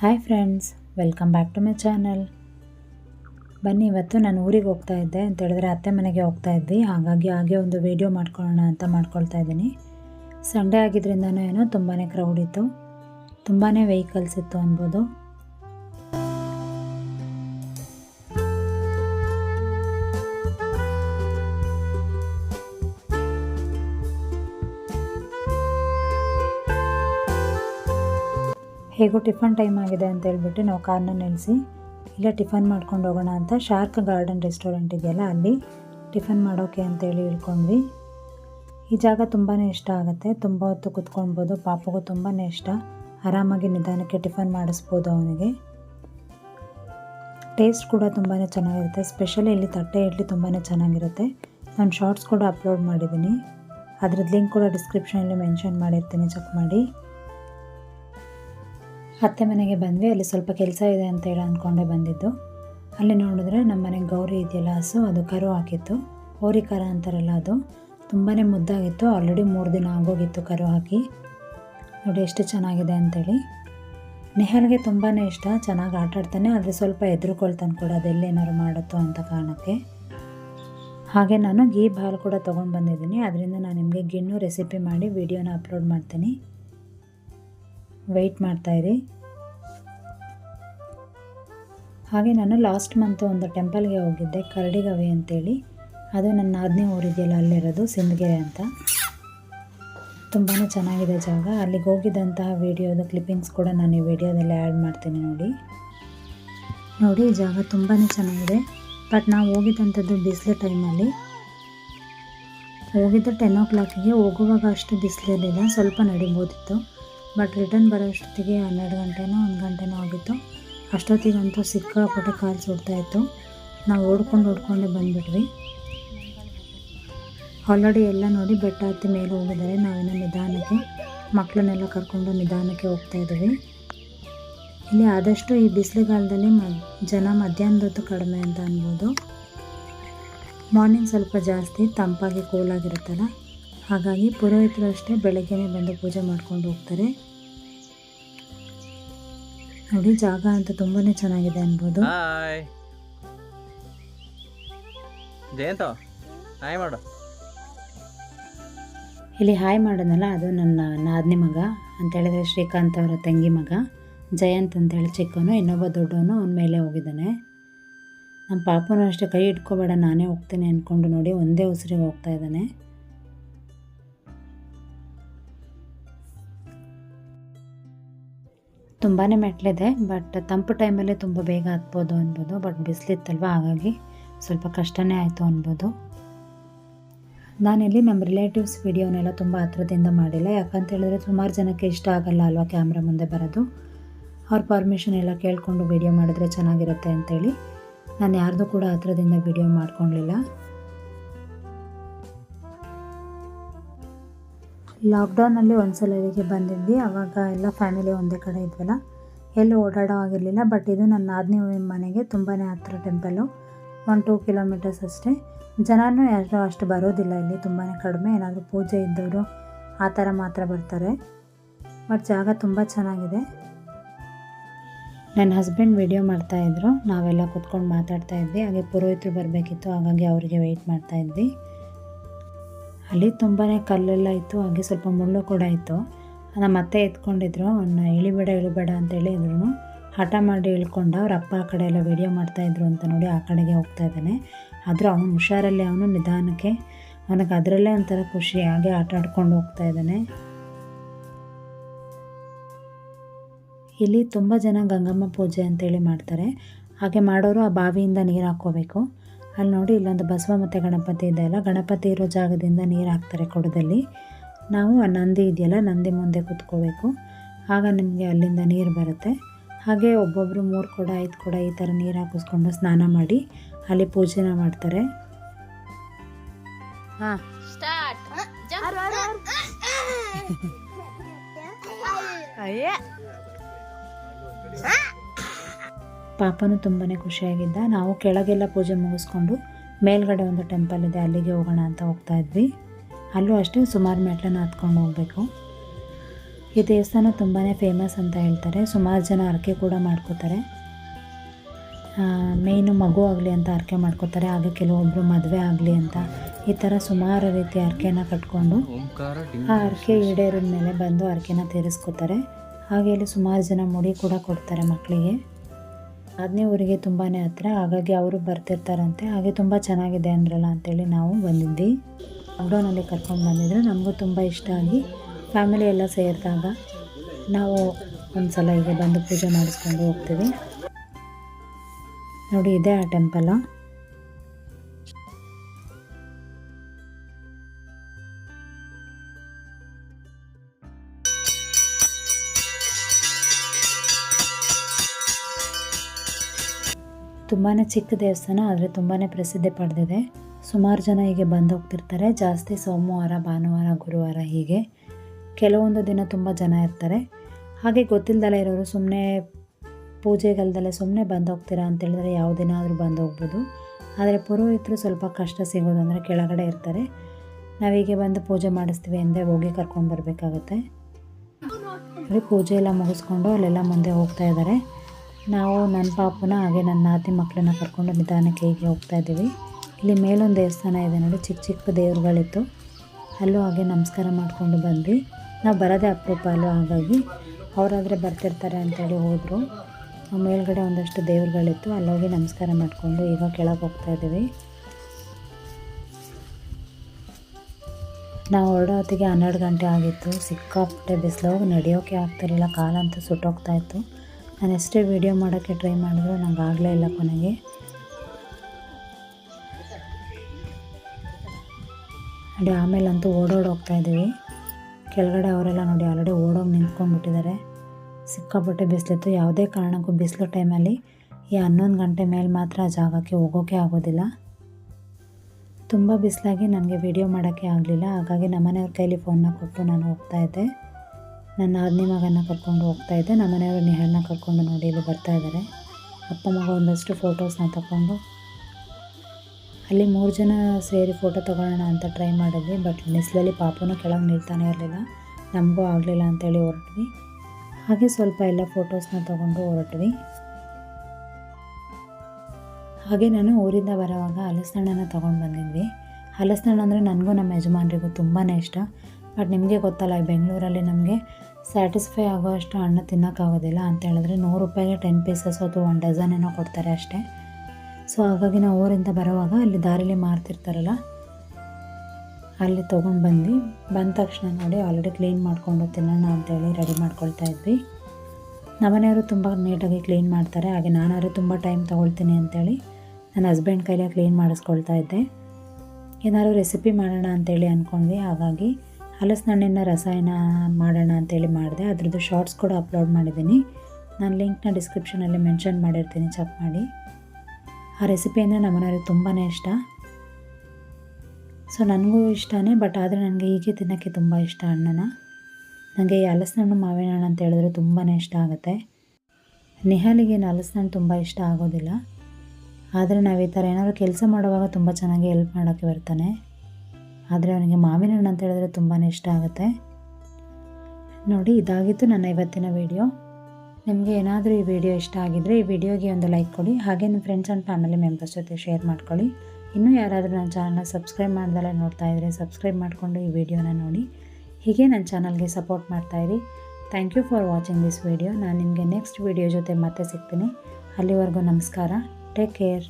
Hi friends welcome back to my channel ಬನ್ನಿ, ಇವತ್ತು ನಾನು ಊರಿಗೆ ಹೋಗ್ತಾ ಇದ್ದೆ. ಅಂತ ಹೇಳಿದ್ರೆ ಅತ್ತೆ ಮನೆಗೆ ಹೋಗ್ತಾ ಇದ್ವಿ. ಹಾಗಾಗಿ ಹಾಗೆ ಒಂದು ವೀಡಿಯೋ ಮಾಡ್ಕೊಳ್ಳೋಣ ಅಂತ ಮಾಡ್ಕೊಳ್ತಾ ಇದ್ದೀನಿ. ಸಂಡೇ ಆಗಿದ್ರಿಂದನೂ ಏನೋ ತುಂಬಾ ಕ್ರೌಡ್ ಇತ್ತು. ತುಂಬಾ ವೆಹಿಕಲ್ಸ್ ಇತ್ತು ಅನ್ಬೋದು. ಹೇಗೋ ಟಿಫನ್ ಟೈಮ್ ಆಗಿದೆ ಅಂತ ಹೇಳ್ಬಿಟ್ಟು ನಾವು ಕಾರ್ನ ನಿಲ್ಲಿಸಿ, ಇಲ್ಲೇ ಟಿಫನ್ ಮಾಡ್ಕೊಂಡು ಹೋಗೋಣ ಅಂತ ಶಾರ್ಕ್ ಗಾರ್ಡನ್ ರೆಸ್ಟೋರೆಂಟ್ ಇದೆಯಲ್ಲ ಅಲ್ಲಿ ಟಿಫನ್ ಮಾಡೋಕೆ ಅಂತೇಳಿ ಇಳ್ಕೊಂಡ್ವಿ. ಈ ಜಾಗ ತುಂಬಾ ಇಷ್ಟ ಆಗುತ್ತೆ. ತುಂಬ ಹೊತ್ತು ಕುತ್ಕೊಳ್ಬೋದು, ಪಾಪಗೂ ತುಂಬಾ ಇಷ್ಟ. ಆರಾಮಾಗಿ ನಿಧಾನಕ್ಕೆ ಟಿಫನ್ ಮಾಡಿಸ್ಬೋದು ಅವನಿಗೆ. ಟೇಸ್ಟ್ ಕೂಡ ತುಂಬಾ ಚೆನ್ನಾಗಿರುತ್ತೆ. ಸ್ಪೆಷಲಿ ಇಲ್ಲಿ ತಟ್ಟೆ ಇಡ್ಲಿ ತುಂಬಾ ಚೆನ್ನಾಗಿರುತ್ತೆ. ನಾನು ಶಾರ್ಟ್ಸ್ ಕೂಡ ಅಪ್ಲೋಡ್ ಮಾಡಿದ್ದೀನಿ. ಅದ್ರದ್ದು ಲಿಂಕ್ ಕೂಡ ಡಿಸ್ಕ್ರಿಪ್ಷನಲ್ಲಿ ಮೆನ್ಷನ್ ಮಾಡಿರ್ತೀನಿ, ಚೆಕ್ ಮಾಡಿ. ಅತ್ತೆ ಮನೆಗೆ ಬಂದ್ವಿ, ಅಲ್ಲಿ ಸ್ವಲ್ಪ ಕೆಲಸ ಇದೆ ಅಂತ ಹೇಳಿ ಅಂದ್ಕೊಂಡೆ ಬಂದಿದ್ದು. ಅಲ್ಲಿ ನೋಡಿದ್ರೆ ನಮ್ಮ ಮನೆಗೆ ಗೌರಿ ಇದೆಯಲ್ಲ, ಹಸು, ಅದು ಕರು ಹಾಕಿತ್ತು. ಹೋರಿ ಕರ ಅಂತಾರಲ್ಲ ಅದು. ತುಂಬಾ ಮುದ್ದಾಗಿತ್ತು ಆಲ್ರೆಡಿ ಮೂರು ದಿನ ಆಗೋಗಿತ್ತು ಕರು ಹಾಕಿ. ನೋಡಿ ಎಷ್ಟು ಚೆನ್ನಾಗಿದೆ ಅಂತೇಳಿ. ನೆಹಲ್ಗೆ ತುಂಬಾ ಇಷ್ಟ, ಚೆನ್ನಾಗಿ ಆಟಾಡ್ತಾನೆ, ಆದರೆ ಸ್ವಲ್ಪ ಎದುರುಕೊಳ್ತಾನೆ ಕೂಡ ಅದೆಲ್ಲೇನಾದ್ರು ಮಾಡುತ್ತೋ ಅಂತ ಕಾರಣಕ್ಕೆ. ಹಾಗೆ ನಾನು ಗೀ ಬಾಲ್ ಕೂಡ ತೊಗೊಂಡು ಬಂದಿದ್ದೀನಿ, ಅದರಿಂದ ನಾನು ನಿಮಗೆ ಗಿಣ್ಣು ರೆಸಿಪಿ ಮಾಡಿ, ವಿಡಿಯೋನ ಅಪ್ಲೋಡ್ ಮಾಡ್ತೀನಿ. ವೆಯ್ಟ್ ಮಾಡ್ತಾಯಿರಿ ಹಾಗೆ ನಾನು ಲಾಸ್ಟ್ ಮಂತ್ ಒಂದು ಟೆಂಪಲ್ಗೆ ಹೋಗಿದ್ದೆ, ಕರಡಿಗವಿ ಅಂತೇಳಿ. ಅದು ನನ್ನ ನಾದನೇ ಊರಿದೆಯಲ್ಲ, ಅಲ್ಲಿರೋದು ಸಿಂದಗೆರೆ ಅಂತ. ತುಂಬಾ ಚೆನ್ನಾಗಿದೆ ಜಾಗ. ಅಲ್ಲಿಗೆ ಹೋಗಿದ್ದಂತಹ ವೀಡಿಯೋದ ಕ್ಲಿಪ್ಪಿಂಗ್ಸ್ ಕೂಡ ನಾನು ಈ ವಿಡಿಯೋದಲ್ಲಿ ಆ್ಯಡ್ ಮಾಡ್ತೀನಿ ನೋಡಿ. ನೋಡಿ ಜಾಗ ತುಂಬಾ ಚೆನ್ನಾಗಿದೆ. ಬಟ್ ನಾವು ಹೋಗಿದ್ದಂಥದ್ದು ಬಿಸಿಲು ಟೈಮಲ್ಲಿ ಹೋಗಿದ್ದು ಟೆನ್ ಓ ಕ್ಲಾಕಿಗೆ ಹೋಗುವಾಗ ಅಷ್ಟು ಬಿಸಿಲಿರಲಿಲ್ಲ ಸ್ವಲ್ಪ ನಡಿಬೋದಿತ್ತು. ಬಟ್ ರಿಟರ್ನ್ ಬರೋಷ್ಟೊತ್ತಿಗೆ ಹನ್ನೆರಡು ಗಂಟೆನೋ ಒಂದು ಗಂಟೆನೋ ಆಗಿತ್ತು. ಅಷ್ಟೊತ್ತಿಗಂತೂ ಸಿಕ್ಕಾಪಟ್ಟೆ ಕಾಲು ಸುಡ್ತಾಯಿತ್ತು ನಾವು ಓಡ್ಕೊಂಡು ಓಡ್ಕೊಂಡೆ ಬಂದುಬಿಟ್ವಿ. ಆಲ್ರೆಡಿ ಎಲ್ಲ ನೋಡಿ ಬೆಟ್ಟ ಹತ್ತಿ ಮೇಲೆ ಹೋಗಿದ್ದಾರೆ. ನಾವಿನ್ನು ನಿಧಾನಕ್ಕೆ ಮಕ್ಕಳನ್ನೆಲ್ಲ ಕರ್ಕೊಂಡು ನಿಧಾನಕ್ಕೆ ಹೋಗ್ತಾ ಇದ್ದೀವಿ. ಇಲ್ಲಿ ಆದಷ್ಟು ಈ ಬಿಸಿಲುಗಾಲದಲ್ಲಿ ಮ, ಜನ ಮಧ್ಯಾಹ್ನದೊತ್ತು ಕಡಿಮೆ ಅಂತ ಅನ್ಬೋದು. ಮಾರ್ನಿಂಗ್ ಸ್ವಲ್ಪ ಜಾಸ್ತಿ, ತಂಪಾಗಿ ಕೂಲಾಗಿರುತ್ತಲ್ಲ ಹಾಗಾಗಿ ಪುರೋಹಿತರು ಅಷ್ಟೇ ಬೆಳಗ್ಗೆನೇ ಬಂದು ಪೂಜೆ ಮಾಡ್ಕೊಂಡು ಹೋಗ್ತಾರೆ. ನೋಡಿ ಜಾಗ ಅಂತ ತುಂಬಾ ಚೆನ್ನಾಗಿದೆ ಅನ್ಬೋದು. ಇಲ್ಲಿ ಹಾಯ್ ಮಾಡೋದಲ್ಲ ಅದು ನನ್ನ ನಾದ್ನಿ ಮಗ. ಅಂತ ಹೇಳಿದ್ರೆ ಶ್ರೀಕಾಂತ್ ಅವರ ತಂಗಿ ಮಗ. ಜಯಂತ್ ಅಂತ ಹೇಳಿ ಚಿಕ್ಕವನು ಇನ್ನೊಬ್ಬ ದೊಡ್ಡವನು ಅವನ ಮೇಲೆ ಹೋಗಿದ್ದಾನೆ. ನಮ್ಮ ಪಾಪನೂ ಅಷ್ಟೇ ಕೈ ಇಟ್ಕೋಬೇಡ ನಾನೇ ಹೋಗ್ತೇನೆ ಅಂದ್ಕೊಂಡು ನೋಡಿ ಒಂದೇ ಉಸಿರಿಗೆ ಹೋಗ್ತಾ ಇದ್ದಾನೆ. ತುಂಬಾ ಮೆಟ್ಲಿದೆ ಬಟ್ ತಂಪು ಟೈಮಲ್ಲಿ ತುಂಬ ಬೇಗ ಹತ್ಬೋದು ಅನ್ಬೋದು ಬಟ್ ಬಿಸಿಲಿತ್ತಲ್ವ ಹಾಗಾಗಿ ಸ್ವಲ್ಪ ಕಷ್ಟನೇ ಆಯಿತು ಅನ್ಬೋದು. ನಾನಿಲ್ಲಿ ನಮ್ಮ ರಿಲೇಟಿವ್ಸ್ ವಿಡಿಯೋನೆಲ್ಲ ತುಂಬ ಹತ್ರದಿಂದ ಮಾಡಿಲ್ಲ ಯಾಕಂತ ಹೇಳಿದ್ರೆ ಸುಮಾರು ಜನಕ್ಕೆ ಇಷ್ಟ ಆಗಲ್ಲ ಅಲ್ವಾ ಕ್ಯಾಮ್ರಾ ಮುಂದೆ ಬರೋದು. ಅವ್ರ ಪರ್ಮಿಷನ್ ಎಲ್ಲ ಕೇಳಿಕೊಂಡು ವಿಡಿಯೋ ಮಾಡಿದ್ರೆ ಚೆನ್ನಾಗಿರುತ್ತೆ ಅಂತೇಳಿ. ನಾನು ಯಾರ್ದು ಕೂಡ ಹತ್ರದಿಂದ ವಿಡಿಯೋ ಮಾಡ್ಕೊಳ್ಲಿಲ್ಲ ಲಾಕ್ಡೌನಲ್ಲಿ ಒಂದ್ಸಲ ಇಲ್ಲಿಗೆ ಬಂದಿದ್ವಿ. ಆವಾಗ ಎಲ್ಲ ಫ್ಯಾಮಿಲಿ ಒಂದೇ ಕಡೆ ಇದ್ವಲ್ಲ. ಎಲ್ಲೂ ಓಡಾಡೋ ಆಗಿರಲಿಲ್ಲ ಬಟ್ ಇದು ನನ್ನ ನಾದಿನಿ ಮನೆಗೆ ತುಂಬಾ ಹತ್ತಿರ ಟೆಂಪಲ್ಲು ಒನ್ ಟೂ ಕಿಲೋಮೀಟರ್ಸ್ ಅಷ್ಟೇ. ಜನನೂ ಯಾರು ಅಷ್ಟು ಬರೋದಿಲ್ಲ ಇಲ್ಲಿ. ತುಂಬಾ ಕಡಿಮೆ. ಏನಾದರೂ ಪೂಜೆ ಇದ್ದವರು ಆ ಥರ ಮಾತ್ರ ಬರ್ತಾರೆ. ಬಟ್ ಜಾಗ ತುಂಬ ಚೆನ್ನಾಗಿದೆ. ನನ್ನ ಹಸ್ಬೆಂಡ್ ವಿಡಿಯೋ ಮಾಡ್ತಾಯಿದ್ರು ನಾವೆಲ್ಲ ಕುತ್ಕೊಂಡು ಮಾತಾಡ್ತಾ ಇದ್ವಿ. ಹಾಗೆ ಪುರೋಹಿತರು ಬರಬೇಕಿತ್ತು. ಹಾಗಾಗಿ ಅವರಿಗೆ ವೆಯ್ಟ್ ಮಾಡ್ತಾ ಇದ್ವಿ. ಅಲ್ಲಿ ತುಂಬಾ ಕಲ್ಲೆಲ್ಲ ಇತ್ತು, ಹಾಗೆ ಸ್ವಲ್ಪ ಮುಳ್ಳು ಕೂಡ ಇತ್ತು. ನಮ್ಮ ಅತ್ತೆ ಎತ್ಕೊಂಡಿದ್ರು ಅವನ್ನ ಇಳಿಬೇಡ ಇಳಿಬೇಡ ಅಂತೇಳಿ ಇದ್ರು. ಹಠ ಮಾಡಿ ಇಳ್ಕೊಂಡು ಅವ್ರ ಅಪ್ಪ ಆ ಕಡೆ ಎಲ್ಲ ವಿಡಿಯೋ ಮಾಡ್ತಾಯಿದ್ರು ಅಂತ ನೋಡಿ ಆ ಕಡೆಗೆ ಹೋಗ್ತಾ ಇದ್ದಾನೆ. ಆದರೂ ಅವನು ಹುಷಾರಲ್ಲಿ, ಅವನು ನಿಧಾನಕ್ಕೆ, ಅವನಿಗೆ ಅದರಲ್ಲೇ ಒಂಥರ ಖುಷಿ, ಹಾಗೆ ಆಟ ಆಡ್ಕೊಂಡು ಹೋಗ್ತಾ ಇದ್ದಾನೆ. ಇಲ್ಲಿ ತುಂಬ ಜನ ಗಂಗಮ್ಮ ಪೂಜೆ ಅಂತೇಳಿ ಮಾಡ್ತಾರೆ. ಹಾಗೆ ಮಾಡೋರು ಆ ಬಾವಿಯಿಂದ ನೀರು ಹಾಕ್ಕೋಬೇಕು. ಅಲ್ಲಿ ನೋಡಿ ಇಲ್ಲೊಂದು ಬಸವ ಮತ್ತು ಗಣಪತಿ ಇದೆಯಲ್ಲ ಗಣಪತಿ ಇರೋ ಜಾಗದಿಂದ ನೀರು ಹಾಕ್ತಾರೆ ಕೊಡದಲ್ಲಿ. ನಾವು ಆ ನಂದಿ ಇದೆಯಲ್ಲ ನಂದಿ ಮುಂದೆ ಕೂತ್ಕೋಬೇಕು. ಆಗ ನಿಮಗೆ ಅಲ್ಲಿಂದ ನೀರು ಬರುತ್ತೆ. ಹಾಗೆ ಒಬ್ಬೊಬ್ಬರು ಮೂರು ಕೊಡ ಐದು ಕೊಡ ಈ ಥರ ನೀರು ಹಾಕಿಸ್ಕೊಂಡು ಸ್ನಾನ ಮಾಡಿ ಅಲ್ಲಿ ಪೂಜೆನ ಮಾಡ್ತಾರೆ. ಹಾಂ. ಪಾಪನೂ ತುಂಬಾ ಖುಷಿಯಾಗಿದ್ದ. ನಾವು ಕೆಳಗೆಲ್ಲ ಪೂಜೆ ಮುಗಿಸ್ಕೊಂಡು ಮೇಲ್ಗಡೆ ಒಂದು ಟೆಂಪಲ್ ಇದೆ ಅಲ್ಲಿಗೆ ಹೋಗೋಣ ಅಂತ ಹೋಗ್ತಾ ಇದ್ವಿ. ಅಲ್ಲೂ ಅಷ್ಟೇ ಸುಮಾರು ಮೆಟ್ಲನ್ನ ಹತ್ಕೊಂಡು ಹೋಗಬೇಕು. ಈ ದೇವಸ್ಥಾನ ತುಂಬಾ ಫೇಮಸ್ ಅಂತ ಹೇಳ್ತಾರೆ. ಸುಮಾರು ಜನ ಹರಕೆ ಕೂಡ ಮಾಡ್ಕೋತಾರೆ. ಮೇಯ್ನು ಮಗು ಆಗಲಿ ಅಂತ ಹರಕೆ ಮಾಡ್ಕೋತಾರೆ. ಹಾಗೆ ಕೆಲವೊಬ್ಬರು ಮದುವೆ ಆಗಲಿ ಅಂತ ಈ ಥರ ಸುಮಾರು ರೀತಿಯ ಹರಕೆನ ಕಟ್ಕೊಂಡು ಆ ಹರಕೆ ಈಡೇರಿದ ಮೇಲೆ ಬಂದು ಹರಕೆನ ತೀರಿಸ್ಕೋತಾರೆ. ಹಾಗೆ ಇಲ್ಲಿ ಸುಮಾರು ಜನ ಮುಡಿ ಕೂಡ ಕೊಡ್ತಾರೆ ಮಕ್ಕಳಿಗೆ. ಆದನೇ ಊರಿಗೆ ತುಂಬಾ ಹತ್ತಿರ ಹಾಗಾಗಿ ಅವರು ಬರ್ತಿರ್ತಾರಂತೆ. ಹಾಗೆ ತುಂಬ ಚೆನ್ನಾಗಿದೆ ಅಂದ್ರಲ್ಲ ಅಂತೇಳಿ ನಾವು ಬಂದಿದ್ವಿ. ಲಾಕ್ಡೌನಲ್ಲಿ ಕರ್ಕೊಂಡು ಬಂದಿದ್ರು. ನಮಗೂ ತುಂಬ ಇಷ್ಟ ಆಗಿ ಫ್ಯಾಮಿಲಿ ಎಲ್ಲ ಸೇರಿದಾಗ ನಾವು ಒಂದು ಸಲ ಈಗ ಬಂದು ಪೂಜೆ ಮಾಡಿಸ್ಕೊಂಡು ಹೋಗ್ತೀವಿ. ನೋಡಿ, ಇದೆ ಆ ಟೆಂಪಲ್ಲು ತುಂಬಾ ಚಿಕ್ಕ ದೇವಸ್ಥಾನ ಆದರೆ ತುಂಬಾ ಪ್ರಸಿದ್ಧಿ ಪಡೆದಿದೆ. ಸುಮಾರು ಜನ ಹೀಗೆ ಬಂದು ಹೋಗ್ತಿರ್ತಾರೆ. ಜಾಸ್ತಿ ಸೋಮವಾರ ಭಾನುವಾರ ಗುರುವಾರ ಹೀಗೆ. ಕೆಲವೊಂದು ದಿನ ತುಂಬ ಜನ ಇರ್ತಾರೆ. ಹಾಗೆ ಗೊತ್ತಿಲ್ಲದಲ್ಲೇ ಇರೋರು ಸುಮ್ಮನೆ ಪೂಜೆಗಲ್ದಲ್ಲೇ ಸುಮ್ಮನೆ ಬಂದು ಹೋಗ್ತೀರಾ ಅಂತ ಹೇಳಿದ್ರೆ ಯಾವ ದಿನ ಆದರೂ ಬಂದು ಹೋಗ್ಬೋದು. ಆದರೆ ಪುರೋಹಿತರು ಸ್ವಲ್ಪ ಕಷ್ಟ ಸಿಗೋದು ಅಂದರೆ ಕೆಳಗಡೆ ಇರ್ತಾರೆ. ನಾವೀಗೆ ಬಂದು ಪೂಜೆ ಮಾಡಿಸ್ತೀವಿ ಅಂದರೆ ಹೋಗಿ ಕರ್ಕೊಂಡು ಬರಬೇಕಾಗತ್ತೆ. ಪೂಜೆ ಎಲ್ಲ ಮುಗಿಸ್ಕೊಂಡು ಅಲ್ಲೆಲ್ಲ ಮುಂದೆ ಹೋಗ್ತಾ ಇದ್ದಾರೆ. ನಾವು ನನ್ನ ಪಾಪನ, ಹಾಗೆ ನನ್ನ ನಾತಿ ಮಕ್ಕಳನ್ನ ಕರ್ಕೊಂಡು ನಿಧಾನಕ್ಕೆ ಹೀಗೆ ಹೋಗ್ತಾ ಇದ್ದೀವಿ. ಇಲ್ಲಿ ಮೇಲೊಂದು ದೇವಸ್ಥಾನ ಇದೆ ನೋಡಿ, ಚಿಕ್ಕ ಚಿಕ್ಕ ದೇವ್ರುಗಳಿತ್ತು. ಅಲ್ಲೂ ಹಾಗೆ ನಮಸ್ಕಾರ ಮಾಡಿಕೊಂಡು ಬಂದ್ವಿ. ನಾವು ಬರೋದೇ ಅಪರೂಪ ಅಲ್ಲೂ, ಹಾಗಾಗಿ ಅವರಾದರೆ ಬರ್ತಿರ್ತಾರೆ ಅಂತೇಳಿ ಹೋದರು. ಮೇಲ್ಗಡೆ ಒಂದಷ್ಟು ದೇವ್ರುಗಳಿತ್ತು, ಅಲ್ಲೋಗಿ ನಮಸ್ಕಾರ ಮಾಡಿಕೊಂಡು ಈಗ ಕೆಳಗೆ ಹೋಗ್ತಾ ಇದ್ದೀವಿ. ನಾವು ಹೊರಡೋ ಹೊತ್ತಿಗೆ ಹನ್ನೆರಡು ಗಂಟೆ ಆಗಿತ್ತು, ಸಿಕ್ಕಾಪಟ್ಟೆ ಬಿಸಿಲು ನಡೆಯೋಕೆ ಆಗ್ತಿರಲಿಲ್ಲ, ಕಾಲಂತೂ ಸುಟ್ಟೋಗ್ತಾ ಇತ್ತು. ನಾನು ಎಷ್ಟೇ ವೀಡಿಯೋ ಮಾಡೋಕ್ಕೆ ಟ್ರೈ ಮಾಡಿದ್ರು ನಂಗೆ ಆಗಲೇ ಇಲ್ಲ ಕೊನೆಗೆ. ನೋಡಿ, ಆಮೇಲಂತೂ ಓಡೋಡಿ ಹೋಗ್ತಾ ಕೆಳಗಡೆ ಅವರೆಲ್ಲ ನೋಡಿ ಆಲ್ರೆಡಿ ಓಡೋಗಿ ನಿಂತ್ಕೊಂಡ್ಬಿಟ್ಟಿದ್ದಾರೆ. ಸಿಕ್ಕಾಪಟ್ಟೆ ಬಿಸಿಲಿತ್ತು. ಯಾವುದೇ ಕಾರಣಕ್ಕೂ ಬಿಸಿಲು ಟೈಮಲ್ಲಿ ಈ ಹನ್ನೊಂದು ಗಂಟೆ ಮೇಲೆ ಮಾತ್ರ ಆ ಜಾಗಕ್ಕೆ ಹೋಗೋಕ್ಕೆ ಆಗೋದಿಲ್ಲ. ತುಂಬ ಬಿಸಿಲಾಗಿ ನನಗೆ ವಿಡಿಯೋ ಮಾಡೋಕ್ಕೆ ಆಗಲಿಲ್ಲ. ಹಾಗಾಗಿ ನಮ್ಮನೆಯವ್ರ ಕೈಲಿ ಫೋನ್ನ ಕೊಟ್ಟು ನಾನು ಹೋಗ್ತಾ ಇದ್ದೆ. ನನ್ನ ಅದ್ನಿ ಮಗನ ಕರ್ಕೊಂಡು ಹೋಗ್ತಾ ಇದ್ದೆ. ನಮ್ಮ ಮನೆಯವರು ನಿಹಳನ್ನ ಕರ್ಕೊಂಡು ನೋಡಿ ಇಲ್ಲಿ ಬರ್ತಾ ಇದ್ದಾರೆ. ಅಪ್ಪ ಮಗ ಒಂದಷ್ಟು ಫೋಟೋಸ್ನ ತಗೊಂಡು ಅಲ್ಲಿ ಮೂರು ಜನ ಸೇರಿ ಫೋಟೋ ತಗೊಳ್ಳೋಣ ಅಂತ ಟ್ರೈ ಮಾಡಿದ್ವಿ. ಬಟ್ ಬಿಸಿಲಲ್ಲಿ ಪಾಪನೂ ಕೆಳಗೆ ನಿಲ್ತಾನೆ ಇರಲಿಲ್ಲ. ನಮಗೂ ಆಗಲಿಲ್ಲ ಅಂತೇಳಿ ಹೊರಟ್ವಿ. ಹಾಗೆ ಸ್ವಲ್ಪ ಎಲ್ಲ ಫೋಟೋಸ್ನ ತಗೊಂಡು ಹೊರಟ್ವಿ. ಹಾಗೆ ನಾನು ಊರಿಂದ ಬರೋವಾಗ ಹಲಸಣ್ಣನ ತೊಗೊಂಡು ಬಂದಿದ್ವಿ. ಹಲಸಣ್ಣ ಅಂದರೆ ನನಗೂ ನಮ್ಮ ಯಜಮಾನ್ರಿಗೂ ತುಂಬಾ ಇಷ್ಟ. ಬಟ್ ನಿಮಗೆ ಗೊತ್ತಲ್ಲ ಬೆಂಗಳೂರಲ್ಲಿ ನಮಗೆ ಸ್ಯಾಟಿಸ್ಫೈ ಆಗೋ ಅಷ್ಟು ಹಣ್ಣು ತಿನ್ನೋಕ್ಕಾಗೋದಿಲ್ಲ ಅಂತ ಹೇಳಿದ್ರೆ ನೂರು ರೂಪಾಯಿಗೆ ಟೆನ್ ಪೀಸಸ್ ಅಥವಾ ಒಂದು ಡಜನ್ ಏನೋ ಕೊಡ್ತಾರೆ ಅಷ್ಟೇ. ಸೊ ಹಾಗಾಗಿ ನಾವು ಊರಿಂದ ಬರೋವಾಗ ಅಲ್ಲಿ ದಾರಿಲಿ ಮಾರ್ತಿರ್ತಾರಲ್ಲ, ಅಲ್ಲಿ ತೊಗೊಂಡು ಬಂದು ಬಂದ ತಕ್ಷಣ ನೋಡಿ ಆಲ್ರೆಡಿ ಕ್ಲೀನ್ ಮಾಡಿಕೊಂಡು ತಿನ್ನೋಣ ಅಂತೇಳಿ ರೆಡಿ ಮಾಡ್ಕೊಳ್ತಾ ಇದ್ವಿ. ನಮ್ಮನೆಯವರು ತುಂಬ ನೀಟಾಗಿ ಕ್ಲೀನ್ ಮಾಡ್ತಾರೆ. ಹಾಗೆ ನಾನಾದ್ರು ತುಂಬ ಟೈಮ್ ತೊಗೊಳ್ತೀನಿ ಅಂತೇಳಿ ನನ್ನ ಹಸ್ಬೆಂಡ್ ಕೈಲೇ ಕ್ಲೀನ್ ಮಾಡಿಸ್ಕೊಳ್ತಾ ಇದ್ದೆ. ಏನಾದರೂ ರೆಸಿಪಿ ಮಾಡೋಣ ಅಂತೇಳಿ ಅಂದ್ಕೊಂಡ್ವಿ ಹಾಗಾಗಿ ಹಲಸಿನಣ್ಣಿನ ರಸಾಯನ ಮಾಡೋಣ ಅಂತೇಳಿ ಮಾಡಿದೆ. ಅದರದ್ದು ಶಾರ್ಟ್ಸ್ ಕೂಡ ಅಪ್ಲೋಡ್ ಮಾಡಿದ್ದೀನಿ. ನಾನು ಲಿಂಕ್ನ ಡಿಸ್ಕ್ರಿಪ್ಷನಲ್ಲಿ ಮೆನ್ಷನ್ ಮಾಡಿರ್ತೀನಿ ಚೆಕ್ ಮಾಡಿ. ಆ ರೆಸಿಪಿ ಅಂದರೆ ನಮ್ಮನೆಯವ್ರಿಗೆ ತುಂಬಾ ಇಷ್ಟ. ಸೊ ನನಗೂ ಇಷ್ಟನೇ ಬಟ್ ಆದರೆ ನನಗೆ ಹೀಗೆ ತಿನ್ನೋಕ್ಕೆ ತುಂಬ ಇಷ್ಟ ಅಣ್ಣನ. ನನಗೆ ಈ ಹಲಸಿನಣ್ಣು ಮಾವಿನ ಹಣ್ಣು ಅಂತ ಹೇಳಿದ್ರೆ ತುಂಬಾ ಇಷ್ಟ ಆಗುತ್ತೆ. ನಿಹಾಲಿಗೆ ಹಣ್ಣು ತುಂಬ ಇಷ್ಟ ಆಗೋದಿಲ್ಲ. ಆದರೆ ನಾವು ಈ ಥರ ಏನಾದರೂ ಕೆಲಸ ಮಾಡುವಾಗ ತುಂಬ ಚೆನ್ನಾಗಿ ಹೆಲ್ಪ್ ಮಾಡೋಕ್ಕೆ ಬರ್ತಾನೆ. ಆದರೆ ಅವನಿಗೆ ಮಾವಿನ ಹಣ್ಣು ಅಂತ ಹೇಳಿದ್ರೆ ತುಂಬಾ ಇಷ್ಟ ಆಗುತ್ತೆ. ನೋಡಿ, ಇದಾಗಿತ್ತು ನನ್ನ ಇವತ್ತಿನ ವಿಡಿಯೋ ನಿಮಗೆ ಏನಾದರೂ ಈ ವಿಡಿಯೋ ಇಷ್ಟ ಆಗಿದ್ದರೆ ಈ ವಿಡಿಯೋಗೆ ಒಂದು ಲೈಕ್ ಕೊಡಿ. ಹಾಗೆ ನಿಮ್ಮ ಫ್ರೆಂಡ್ಸ್ ಆ್ಯಂಡ್ ಫ್ಯಾಮಿಲಿ ಮೆಂಬರ್ಸ್ ಜೊತೆ ಶೇರ್ ಮಾಡ್ಕೊಳ್ಳಿ. ಇನ್ನೂ ಯಾರಾದರೂ ನನ್ನ ಚಾನಲ್ನ ಸಬ್ಸ್ಕ್ರೈಬ್ ಮಾಡ್ದಲ್ಲ ನೋಡ್ತಾ ಇದ್ದರೆ ಸಬ್ಸ್ಕ್ರೈಬ್ ಮಾಡಿಕೊಂಡು ಈ ವಿಡಿಯೋನ ನೋಡಿ. ಹೀಗೆ ನನ್ನ ಚಾನಲ್ಗೆ support ಮಾಡ್ತಾಯಿರಿ thank you for watching this video ನಾನು ನಿಮಗೆ ನೆಕ್ಸ್ಟ್ ವಿಡಿಯೋ ಜೊತೆ ಮತ್ತೆ ಸಿಗ್ತೀನಿ. ಅಲ್ಲಿವರೆಗೂ ನಮಸ್ಕಾರ. Take care